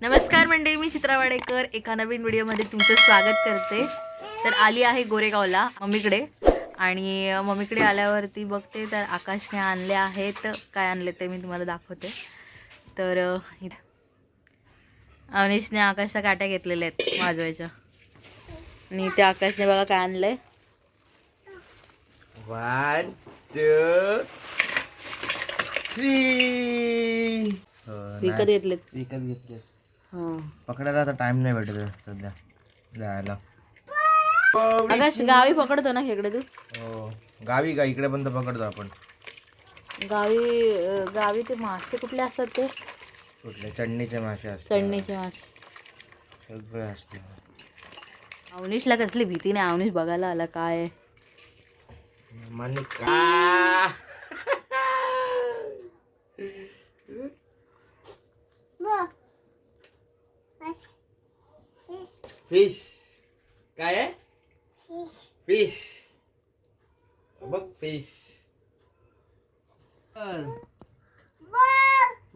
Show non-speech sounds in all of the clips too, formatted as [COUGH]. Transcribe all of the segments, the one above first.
नमस्कार मंडळी मी चित्रा वाडेकर. एका नवीन व्हिडिओमध्ये तुमचं स्वागत करते. तर आली आहे गोरेगावला मम्मीकडे. आणि मम्मीकडे आल्यावरती बघते तर आकाशने आणले आहेत. काय आणले ते मी तुम्हाला दाखवते. तर. अवनीशने आकाशच्या काट्या घेतलेल्या आहेत वाजवायच्या. आणि ते आकाशने बघा काय आणलंय. वन टू थ्री विकत घेतलेत. विकत घेतले पकडायला आता टाइम नाही भेटत सध्या जायला. आकाश गावी पकडतो ना खेकडे तू? हो गावी का? इकडे पण तर पकडतो आपण. गावी अ, गावी ते मासे कुठले असतात ते? कुठले? चटणीचे मासे असतात. चढणीचे मासे. सगळे असते अवनीशला कसली भीती नाही अवनीश बघायला आला काय आहे. माने का फिश काय आहे? फिश बघ फिश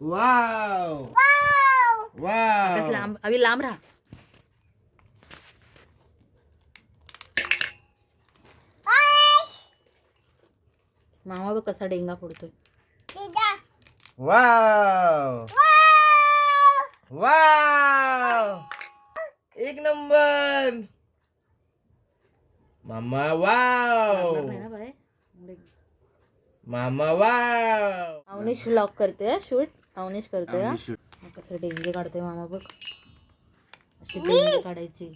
वाव लांब अभि लांब राहा. मामा बघ कसा डेंगा फोडतोय. वाव वाव एक नंबर. मामा वाव? मामा वाव. अवनीश लॉक करतोय शूट. अवनीश करतोय हा. कसं डेंगे काढतोय मामा बघ. अशी डेंगे काढायची.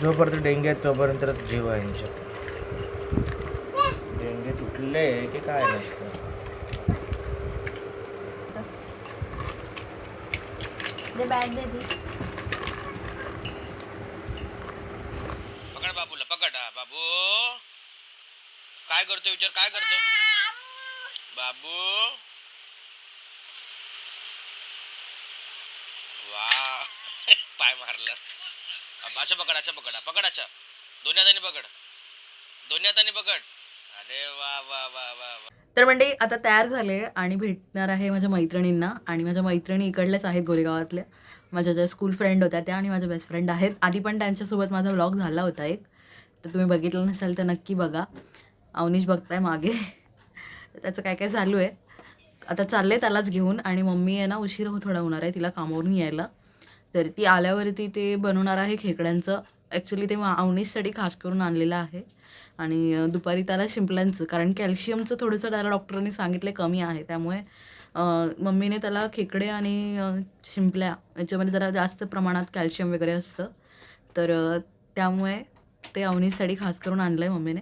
जोपर्यंत डेंगे आहेत तोपर्यंत जीव आहे तुटले की काय बॅग दे ती. पकड बाबूला पकड. हा बाबू. काय करतो विचार काय करतो? बाबू. वा. [LAUGHS] पाय मारला. अच्छा पकड अच्छा पकड. पकड अच्छा. दोन्ही हाताने पकड. दोन्ही हाताने पकड. तर म्हणजे आता तयार झाले आणि भेटणार आहे माझ्या मैत्रिणींना आणि माझ्या मैत्रिणी इकडल्याच आहेत गोरेगावातल्या. माझ्या ज्या स्कूल फ्रेंड होत्या त्या आणि माझ्या बेस्ट फ्रेंड आहेत. आधी पण त्यांच्यासोबत माझा व्लॉग झाला होता एक. तर तुम्ही बघितलं नसेल तर नक्की बघा. अवनीश बघताय मागे. [LAUGHS] त्याचं काय काय चालू आहे? आता चालले त्यालाच घेऊन आणि मम्मी आहे ना उशीर हो थोडा होणार आहे तिला कामावरून यायला. तर ती आल्यावरती ते बनवणार आहे खेकड्यांचं. ॲक्च्युली ते अवनीशसाठी खास करून आणलेलं आहे. आणि दुपारी त्याला शिंपल्यांचं कारण कॅल्शियमचं थोडंसं त्याला डॉक्टरांनी सांगितले कमी आहे. त्यामुळे मम्मीने त्याला खेकडे आणि शिंपल्या याच्यामध्ये जरा जास्त प्रमाणात कॅल्शियम वगैरे असतं. तर त्यामुळे ते अवनीसाठी खास करून आणलं आहे मम्मीने.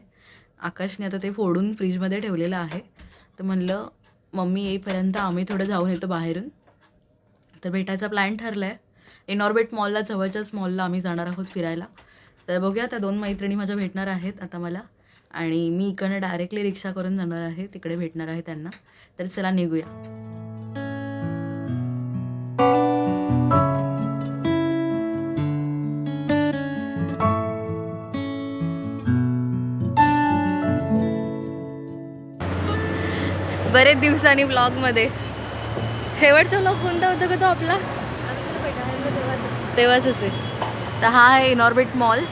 आकाशने आता ते फोडून फ्रीजमध्ये ठेवलेलं आहे. तर म्हणलं मम्मी येईपर्यंत आम्ही थोडं जाऊन येतो बाहेरून. तर भेटायचा प्लॅन ठरला आहे इनॉर्बिट मॉलला जवळच्याच मॉलला आम्ही जाणार आहोत फिरायला. तर बघूया त्या दोन मैत्रिणी माझ्या भेटणार आहेत आता मला. आणि मी इकडनं डायरेक्टली रिक्षा करून जाणार आहे तिकडे भेटणार आहे त्यांना. तर चला निघूया. बरेच दिवसांनी ब्लॉगमध्ये शेवटचा ब्लॉग कोणता होता का तो आपला? तेव्हाच आहे. तर हा आहे इनॉर्बिट मॉल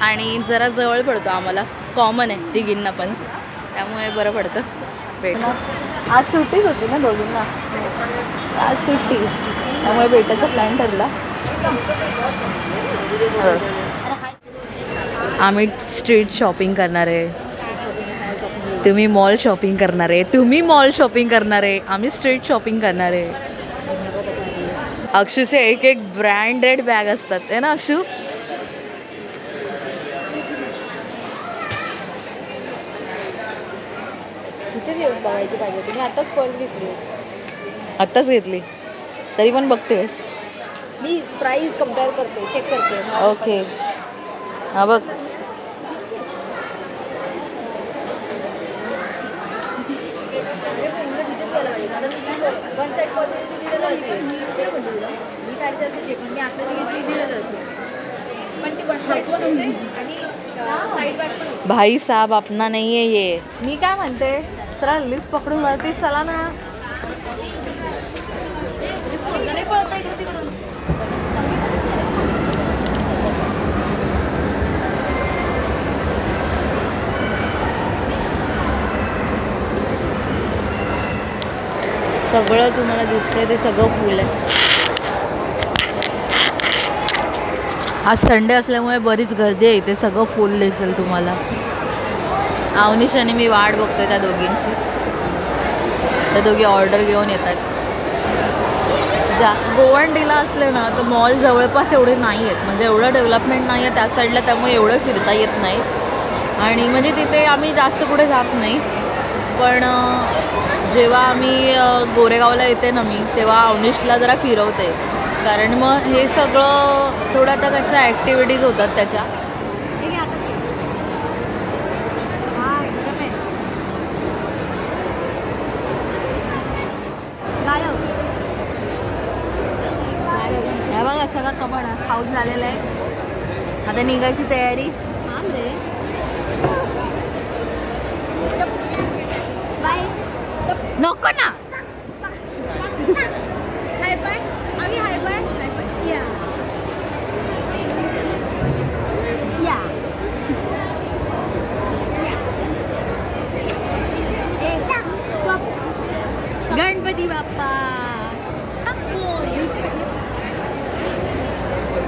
आणि जरा जवळ पडतो आम्हाला. कॉमन आहे तिघींना पण. त्यामुळे बरं पडतं. भेट. आज सुट्टीच होती ना दोघींना. आज सुट्टी. त्यामुळे भेटायचा प्लॅन ठरला. आम्ही स्ट्रीट शॉपिंग करणार आहे. तुम्ही मॉल शॉपिंग करणार आहे. तुम्ही मॉल शॉपिंग करणार आहे. आम्ही स्ट्रीट शॉपिंग करणार आहे. अक्षूचे एक एक ब्रँडेड बॅग असतात. आहे ना अक्षू? बघायची पाहिजे तुम्ही आताच पर्स घेतली. आत्ताच घेतली? तरी पण बघतेस. मी प्राइस कंपेअर करते चेक करते. ओके हा बघ वन साईड पॉलिसी दीड हजारची ही साडेचारशेची आहे, पण मी आता जी घेतली दीड हजारची पण ती वन साईड पण होते आणि साईड बॅग पण भाई साहब अपना नाही आहे ये. मी काय म्हणते? चला लिफ्ट पकडून वरती चला ना. सगळं तुम्हाला दिसतंय ते सगळं फुल आहे. आज संडे असल्यामुळे बरीच गर्दी आहे इथे सगळं फुल दिसेल तुम्हाला. अवनीश आणि मी वाट बघतोय त्या दोघींची. त्या दोघी ऑर्डर घेऊन येतात. जा. गोवंडीला असले ना तर मॉल जवळपास एवढे नाही आहेत म्हणजे एवढं डेव्हलपमेंट नाही आहे त्या साईडला त्यामुळे एवढं फिरता येत नाही आणि म्हणजे तिथे आम्ही जास्त पुढे जात नाही. पण जेव्हा आम्ही गोरेगावला येते ना मी तेव्हा अवनिशला जरा फिरवते. कारण मग हे सगळं थोड्या त्या कशा ॲक्टिव्हिटीज होतात त्याच्या हे घे हातात घे. हा, एकदम आहे. गायब. हे बघा सगळा कपाड खाऊन झालेला आहे. आता निघायची तयारी. नको ना हाय फाय आम्ही हाय फाय हाय फाय या या या. ए, चप. गणपती बाप्पा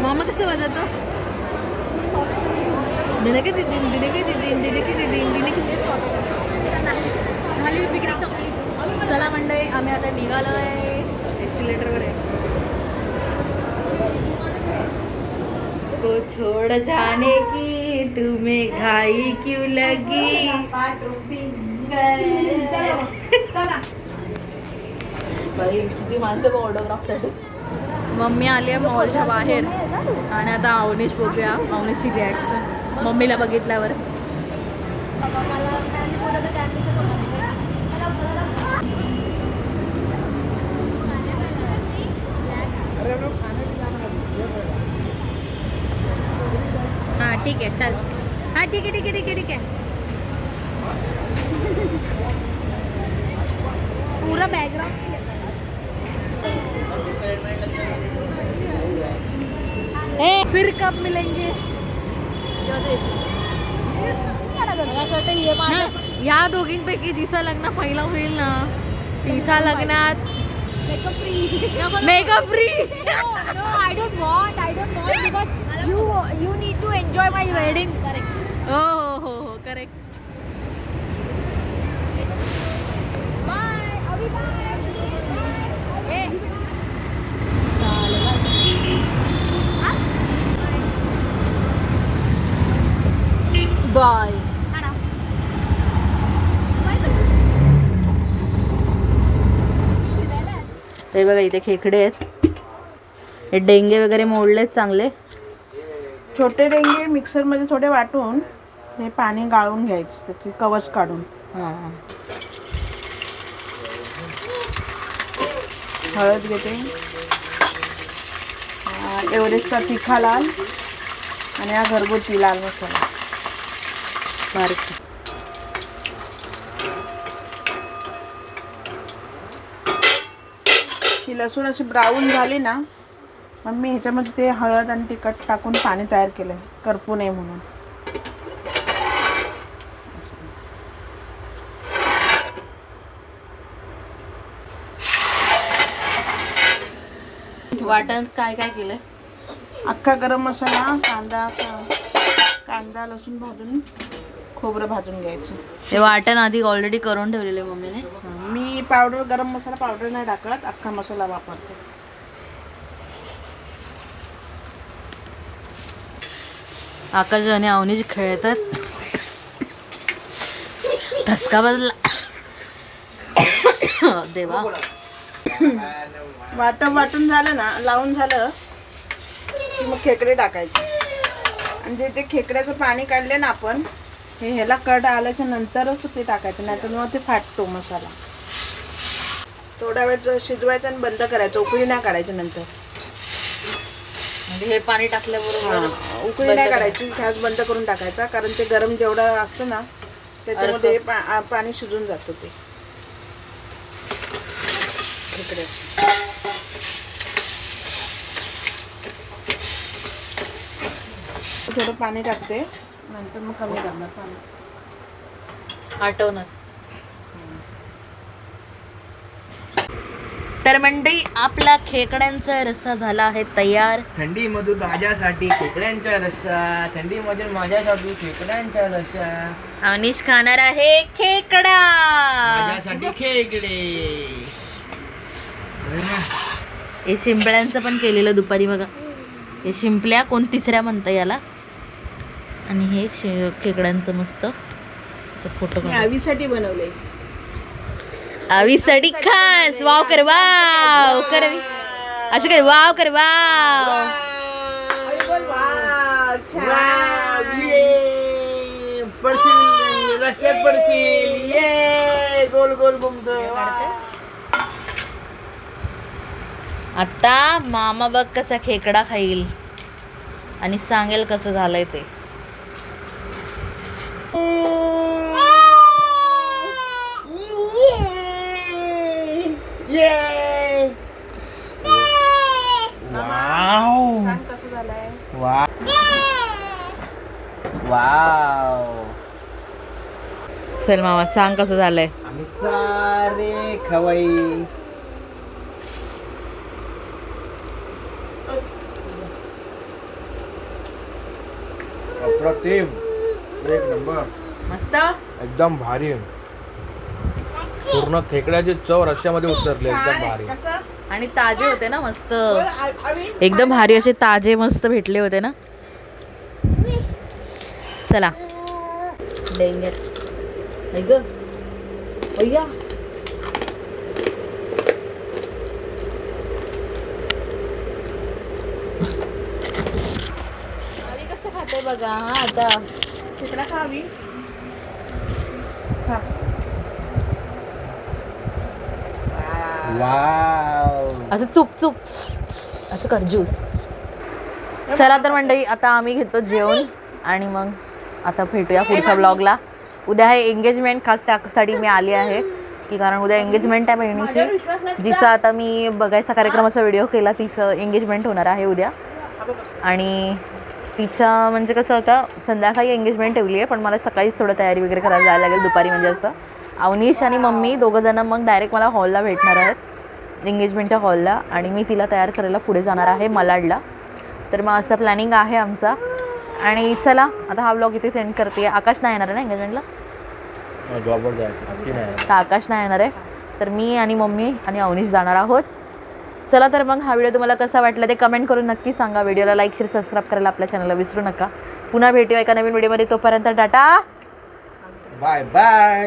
मामा कसं वाजवतो दिनके दिदीन दिनके दिदीन दिनके दिदीन दिनके चला. झाली पिकनिक संपली चला मंडळी आम्ही आता निघालो आहे एक्सिलेटरवर आहे. को छोड़ जाने की तुम्हें घाई क्यों लगी? चला. बाई किती माणसं ऑटोग्राफसाठी मम्मी आली आहे मॉलच्या बाहेर. आणि आता अवनीश बघूया. अवनीशची रिॲक्शन मम्मीला बघितल्यावर. हां ठीक आहे. चल. हां ठीक आहे ठीक आहे ठीक आहे ठीक आहे. पूरा बॅकग्राऊंड फिर कब मिलेंगे? ह्या दोघींपैकी जिसा लगना पहिला होईल ना। तिच्या लगना makeup free makeup free I don't want I don't want because you you need to enjoy my wedding correct हो हो हो करेक्ट बाय अभी बाय बाय. हे बघा इथे खेकडे आहेत. हे डेंगे वगैरे मोडलेत चांगले. छोटे डेंगे मिक्सरमध्ये थोडे वाटून हे पाणी गाळून घ्यायचं त्याची कवच काढून. हां. हळद घेते. एव्हरेस्टचा तिखा लाल आणि हा घरगुती लाल मसाला. बारीक. ही लसूण अशी ब्राऊन झाली ना मग मी ह्याच्यामध्ये ते हळद आणि तिखट टाकून पाणी तयार केलं आहे करपू नये म्हणून. वाटण काय काय केलंय? अख्खा गरम मसाला कांदा का- कांदा लसूण भाजून खोबरं भाजून घ्यायचं. हे वाटण आधी ऑलरेडी करून ठेवलेले मम्मीने? मी पावडर गरम मसाला पावडर नाही टाकत अख्खा मसाला वापरते. आकाश आणि अवनीच खेळतात. ठसका बसला. [COUGHS] देवा. [COUGHS] वाटप वाटून झालं ना लावून झालं की मग खेकडे टाकायचे. आणि जे ते खेकड्याचं पाणी काढले ना आपण हे ह्याला कड आल्याच्या नंतरच ते टाकायचं नाही तर मग ते फाटतो मसाला. थोडा वेळ शिजवायचं आणि बंद करायचं उकळी नाही काढायची नंतर. म्हणजे हे पाणी टाकल्याबरोबर उकळी नाही काढायची गॅस बंद करून टाकायचा कारण ते गरम जेवढं असतं ना त्याच्यामध्ये पा- पाणी शिजून जातं ते. इकडे. थोडं पाणी टाकते नंतर मग कमी करणार पाणी. आठवणार. तर मंडळी आपला खेकड्यांचा रस्सा झाला आहे तयार. थंडी मधून माझ्यासाठी खेकड्यांचा रस्सा थंडी मधून माझ्यासाठी खेकड्यांचा रस्सा. अनिश खाणार आहे खेकडा. माझ्यासाठी खेकडे. हे शिंपल्यांचं पण केलेलं दुपारी बघा. हे शिंपल्या कोण तिसऱ्या म्हणतं याला? आणि हे शे खेकड्यांचं मस्त. तर फोटो आवीसाठी बनवले आवीसाठी खास. वाव कर वाव. कर. असं कर वाव कर वाव. पडशील रस्त्यात पडशील. ये. गोल गोल घुमतोय आता मामा बघ कसा खेकडा खाईल आणि सांगेल कसं झालंय ते. ये वाव सांग कसं झालंय. वा वाव चल मामा सांग कसं झालंय. आम्ही सारे खवाई. अप्रतिम एक नंबर मस्त. एकदम भारी. पूर्ण खेकड्याची चव रश्श्यामध्ये उतरले एकदम भारी. कसं? आणि ताजे होते ना मस्त. एकदम भारी असे ताजे मस्त भेटले होते ना. चला. डेंगर. ऐक खाते बघा हा आता. खेकडा खावी. असं चुप चुप. असं कर ज्यूस चला तर मंडळी आता आम्ही घेतो जेवण आणि मग आता भेटूया पुढच्या ब्लॉगला उद्या आहे एंगेजमेंट खास त्यासाठी मी आली आहे की कारण उद्या एंगेजमेंट आहे बहिणीची जिचा आता मी बघायचा कार्यक्रमाचा व्हिडिओ केला तिचं एंगेजमेंट होणार आहे उद्या. आणि तिच्या म्हणजे कसं होतं संध्याकाळी एंगेजमेंट ठेवली आहे पण मला सकाळीच थोडं तयारी वगैरे करायला जायला लागेल दुपारी म्हणजे असं. अवनीश आणि मम्मी दोघं जण मग डायरेक्ट मला हॉलला भेटणार आहेत. एंगेजमेंटच्या हॉलला आणि मी तिला तयार करायला पुढे जाणार आहे मलाडला. तर मग असं प्लॅनिंग आहे आमचा. आणि चला आता हा ब्लॉग इथे सेंड करते. आकाश नाही येणार आहे ना एंगेजमेंटला आकाश नाही येणार आहे. तर मी आणि मम्मी आणि अवनीश जाणार आहोत. चला तर मग हा व्हिडिओ तुम्हाला कसा वाटला ते कमेंट करून नक्की सांगा. व्हिडिओला लाईक शेअर सबस्क्राईब करायला आपल्या चॅनलला विसरू नका. पुन्हा भेटूया एका नवीन व्हिडिओमध्ये. तोपर्यंत टाटा. Bye bye